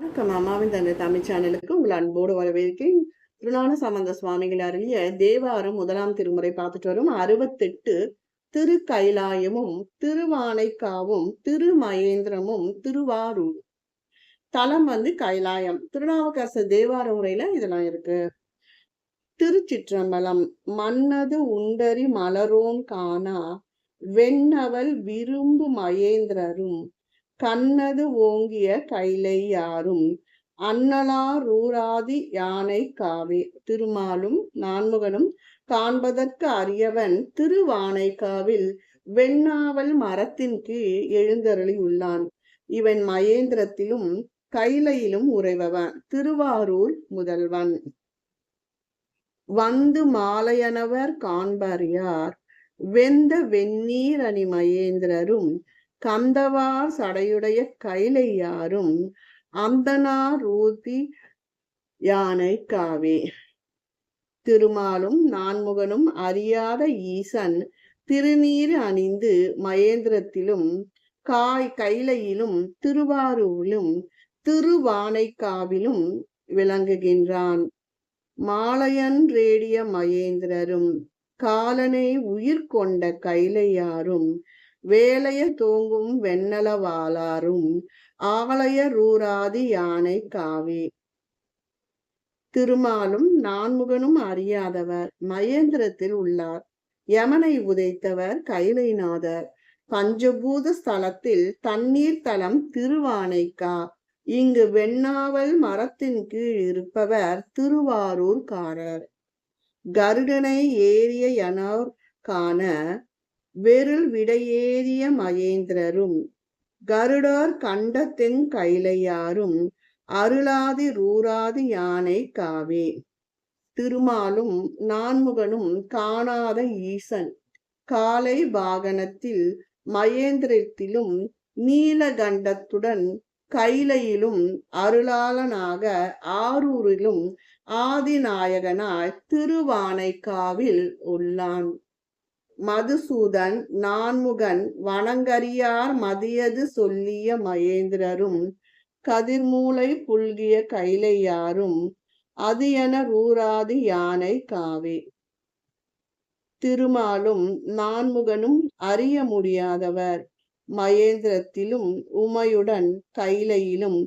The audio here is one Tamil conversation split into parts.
வணக்கம். அம்மாவின் தந்தை தமிழ் சேனலுக்கு உங்கள் அன்போடு வரவேற்கிறேன். திருநான சம்பந்த சுவாமிகள் அருளிய தேவாரம் முதலாம் திருமுறை பார்த்துட்டு வரும். அறுபத்தெட்டு திரு கைலாயமும் திருவானைக்காவும் திருமகேந்திரமும் திருவாரூர். தலம் வந்து கைலாயம். திருநாவுக்கரசு தேவார உரையில இதெல்லாம் இருக்கு. திருச்சிற்றம்பலம் மன்னது உண்டரி மலரோன் காணா வெண்ணவல் விரும்பு மகேந்திரரும் கண்ணது ஓங்கிய கைலை யாரும்? அன்னலாரூராதி யானை காவே திருமாலும் நான்முகனும் காண்பதற்கு அரியவன் திருவானைக்காவில் வெண்ணாவல் மரத்தின் கீழ் எழுந்தருளி உள்ளான். இவன் மகேந்திரத்திலும் கைலையிலும் உறைபவன் திருவாரூர் முதல்வன். வந்து மாலையனவர் காண்பறியார். வெந்த வெந்நீர் அணி மகேந்திரரும் கந்தவார் சடையுடைய கைலையாரும் அந்தனார் ஊதி யானை காவே. திருமாலும் நான்முகனும் அறியாத ஈசன் திருநீர் அணிந்து மகேந்திரத்திலும் காய் கைலையிலும் திருவாரூரிலும் திருவானைக்காவிலும் விளங்குகின்றான். மாலையன் ரேடிய மகேந்திரரும் காலனை உயிர் கொண்ட கைலையாரும் வேலைய தூங்கும் வெண்ணலவாளாரும் ஆவலைய ரூராதி யானை காவே. திருமாலும் நான்முகனும் அறியாதவர் மகேந்திரத்தில் உள்ளார். யமனை உதைத்தவர் கைலைநாதர். பஞ்சபூத ஸ்தலத்தில் தண்ணீர் தலம் திருவானைக்கா. இங்கு வெண்ணாவல் மரத்தின் கீழ் இருப்பவர் திருவாரூர்காரர். கருடனை ஏறிய எனோர் காண வெருள் விடையேறிய மகேந்திரரும் கருடர் கண்ட தென் கைலையாரும் அருளாதி ரூராதி யானை காவே. திருமாலும் நான்முகனும் காணாத ஈசன் காலை வாகனத்தில் மகேந்திரத்திலும் நீலகண்டத்துடன் கைலையிலும் அருளாளனாக ஆரூரிலும் ஆதிநாயகனாய் திருவானைக்காவில் உள்ளான். மதுசூதன் நான்முகன் வணங்கரியார் மதியது சொல்லிய மகேந்திரரும் கதிர்மூலை புல்கிய கைலையாரும் அது என ரூராதி யானை காவே. திருமாலும் நான்முகனும் அறிய முடியாதவர். மகேந்திரத்திலும் உமையுடன் கைலையிலும்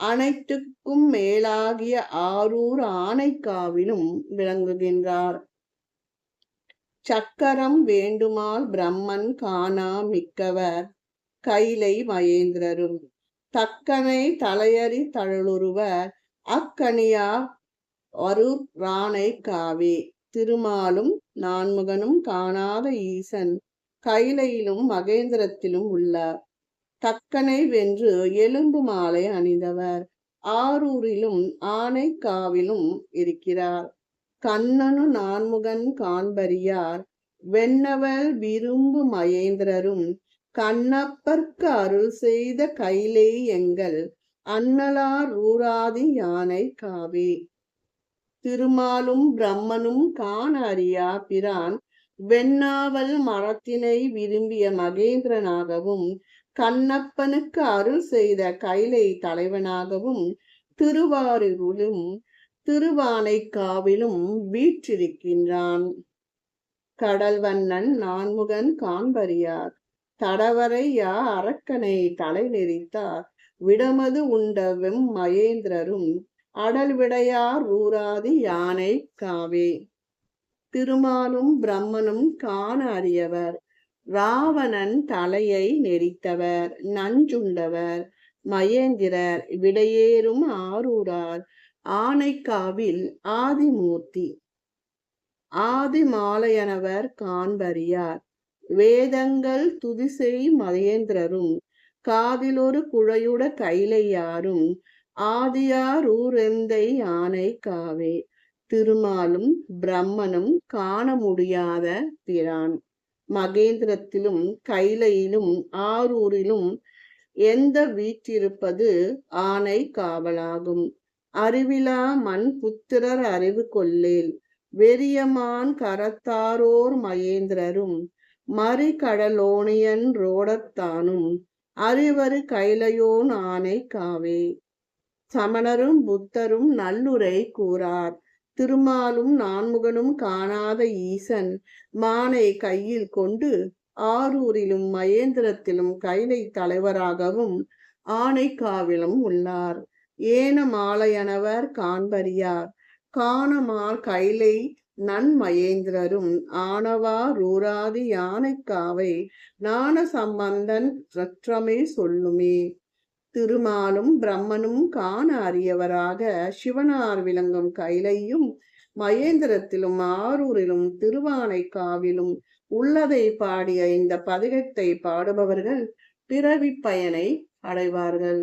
அனைத்துக்கும் மேலாகிய ஆரூர் ஆனைக்காவிலும் விளங்குகின்றார். சக்கரம் வேண்டுமால் பிரம்மன் காணா மிக்கவர். கைலை மகேந்திரரும். தக்கனை தலையறி தழலுருவர் அக்கனியா அரூர் ராணை காவே. திருமாலும் நான்முகனும் காணாத ஈசன். கைலையிலும் மகேந்திரத்திலும் உள்ளார். தக்கனை வென்று எலும்பு மாலை அணிந்தவர். ஆரூரிலும் ஆனைக்காவிலும் இருக்கிறார். கண்ணனு நான்முகன் காண்பரியார் வெண்ணவல் விரும்பு மகேந்திரரும் கண்ணப்பர்க்கு அருள் செய்த கைலே எங்கள் அன்னலார் ஊராதி யானை காவே. திருமாலும் பிரம்மனும் காண அறியா பிரான் வெண்ணாவல் மரத்தினை விரும்பிய மகேந்திரனாகவும் கண்ணப்பனுக்கு அருள் செய்த கைலை தலைவனாகவும் திருவாரூரிலும் திருவானைக்காவிலும் வீற்றிருக்கின்றான். கடல்வண்ணன் நான்முகன் காண்பறியார். தடவரையா அரக்கனை தலை நெறித்தார் விடமது உண்ட வெம் மகேந்திரரும் அடல் விடையார் ஊராதி யானை காவே திருமாலும் பிரம்மனும் காண அறியவர். ராவணன் தலையை நெறித்தவர். நஞ்சுண்டவர். மகேந்திரர் விடையேறும் ஆரூரார். ஆனைக்காவில் ஆதிமூர்த்தி. ஆதிமாலையனவர் காண்பறியார். வேதங்கள் துதிசை மகேந்திரரும் காதிலொரு குழையுட கைலையாரும் ஆதியார் ஊரெந்தை ஆனை காவே திருமாலும் பிரம்மனும் காண முடியாத பிரான் மகேந்திரத்திலும் கைலையிலும் ஆரூரிலும் எந்த வீற்றிருப்பது ஆனை காவலாகும் அறிவிலா மண் புத்திரர் அறிவு கொள்ளேல். வெறியமான் கரத்தாரோர் மகேந்திரரும் மறிகடலோணியன் ரோடத்தானும் அறிவரு கைலையோன் ஆனை காவே. சமணரும் புத்தரும் நல்லுரை கூறார். திருமாலும் நான்முகனும் காணாத ஈசன் மானை கையில் கொண்டு ஆரூரிலும் மகேந்திரத்திலும் கைலை தலைவராகவும் ஆனைக்காவிலும் உள்ளார். ஏனமாலையனவர் காண்பறியார்? காணமால் கைலை நன்மகேந்திரரும் ஆனவா ரூராதி யானைக்காவை ஞான சம்பந்தன் ரற்றமே சொல்லுமே. திருமாலும் பிரம்மனும் காண அறியவராக சிவனார் விளங்கும் கைலையும் மகேந்திரத்திலும் ஆரூரிலும் திருவானைக்காவிலும் உள்ளதை பாடிய இந்த பதிகத்தை பாடுபவர்கள் பிறவி பயனை அடைவார்கள்.